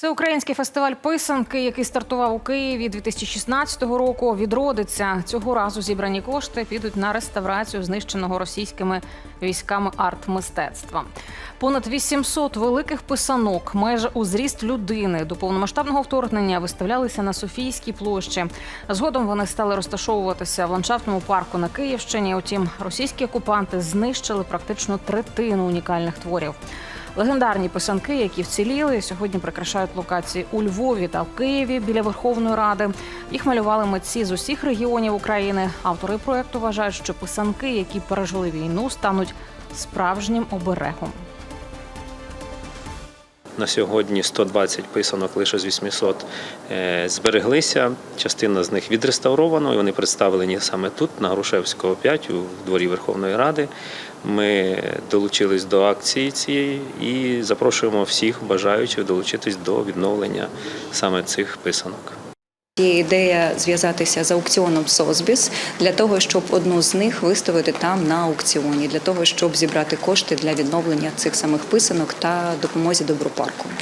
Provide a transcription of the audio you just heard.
Всеукраїнський фестиваль писанки, який стартував у Києві 2016 року, відродиться. Цього разу зібрані кошти підуть на реставрацію знищеного російськими військами арт-мистецтва. Понад 800 великих писанок, майже у зріст людини до повномасштабного вторгнення виставлялися на Софійській площі. Згодом вони стали розташовуватися в ландшафтному парку на Київщині. Утім, російські окупанти знищили практично третину унікальних творів. Легендарні писанки, які вціліли, сьогодні прикрашають локації у Львові та в Києві біля Верховної Ради. Їх малювали митці з усіх регіонів України. Автори проекту вважають, що писанки, які пережили війну, стануть справжнім оберегом. На сьогодні 120 писанок лише з 800 е, збереглися. Частина з них відреставровано, і вони представлені саме тут, на Грушевського 5, у дворі Верховної Ради. Ми долучились до акції цієї і запрошуємо всіх бажаючих долучитись до відновлення саме цих писанок. Є ідея зв'язатися з аукціоном Созбіс для того, щоб одну з них виставити там на аукціоні, для того, щоб зібрати кошти для відновлення цих самих писанок та допомозі добропарку.